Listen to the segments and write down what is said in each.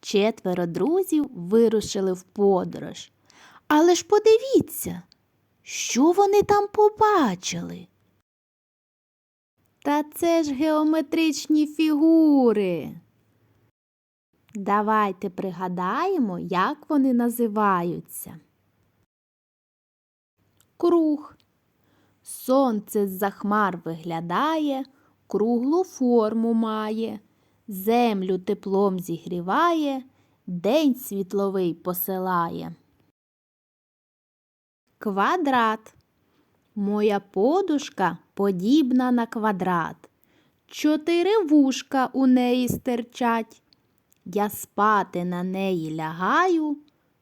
Четверо друзів вирушили в подорож. Але ж подивіться, що вони там побачили. Та це ж геометричні фігури. Давайте пригадаємо, як вони називаються. Круг. Сонце з-за хмар виглядає, круглу форму має, землю теплом зігріває, день світловий посилає. Квадрат. Моя подушка подібна на квадрат. Чотири вушка у неї стирчать. Я спати на неї лягаю,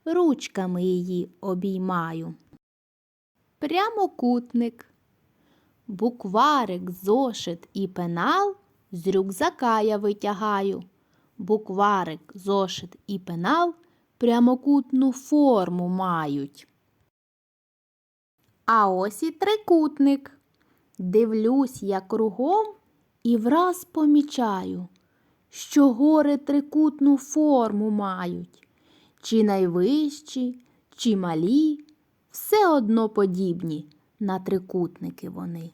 ручками її обіймаю. Прямокутник. Букварик, зошит і пенал з рюкзака я витягаю. Букварик, зошит і пенал прямокутну форму мають. А ось і трикутник. Дивлюсь я кругом і враз помічаю, що гори трикутну форму мають. Чи найвищі, чи малі, все одно подібні на трикутники вони.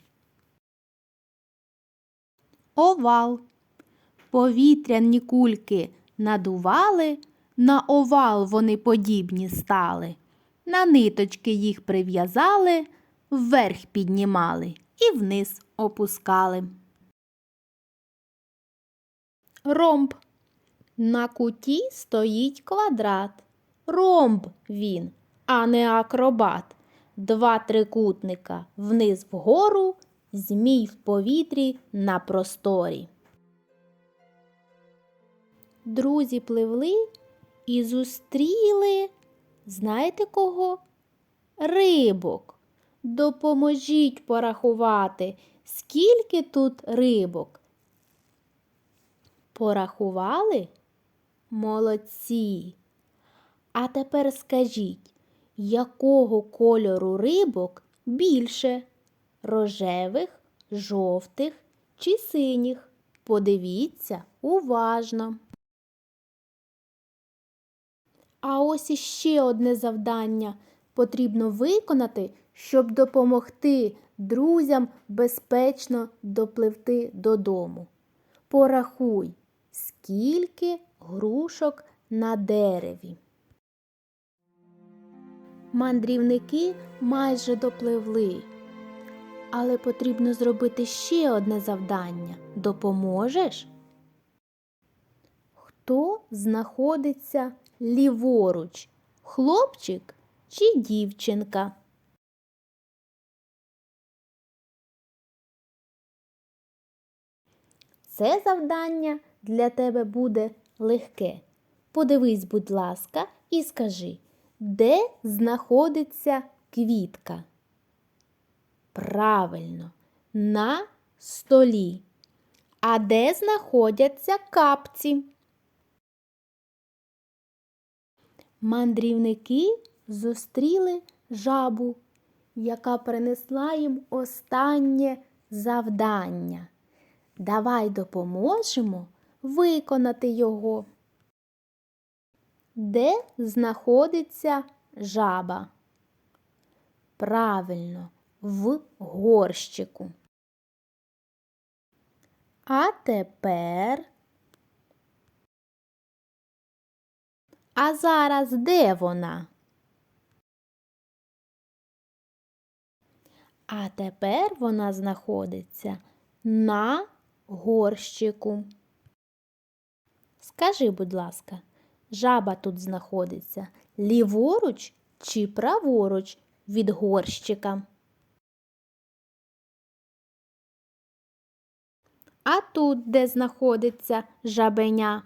Овал. Повітряні кульки надували, на овал вони подібні стали. На ниточки їх прив'язали, вверх піднімали і вниз опускали. Ромб. На куті стоїть квадрат. Ромб він, а не акробат. Два трикутника вниз вгору, змій в повітрі на просторі. Друзі пливли і зустріли, знаєте кого? Рибок. Допоможіть порахувати, скільки тут рибок. Порахували? Молодці. А тепер скажіть, якого кольору рибок більше? Рожевих, жовтих чи синіх? Подивіться уважно. А ось іще одне завдання потрібно виконати, щоб допомогти друзям безпечно допливти додому. Порахуй, скільки грушок на дереві. Мандрівники майже допливли. Але потрібно зробити ще одне завдання. Допоможеш? Хто знаходиться ліворуч? Хлопчик чи дівчинка? Це завдання для тебе буде легке. Подивись, будь ласка, і скажи, де знаходиться квітка? Правильно, на столі. А де знаходяться капці? Мандрівники зустріли жабу, яка принесла їм останнє завдання. Давай допоможемо виконати його. Де знаходиться жаба? Правильно, в горщику. А тепер. А зараз де вона? А тепер вона знаходиться на горщику. Скажи, будь ласка, жаба тут знаходиться ліворуч чи праворуч від горщика? А тут де знаходиться жабеня?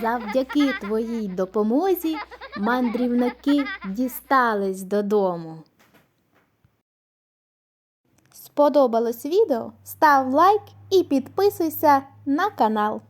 Завдяки твоїй допомозі мандрівники дістались додому. Сподобалось відео? Став лайк і підписуйся на канал.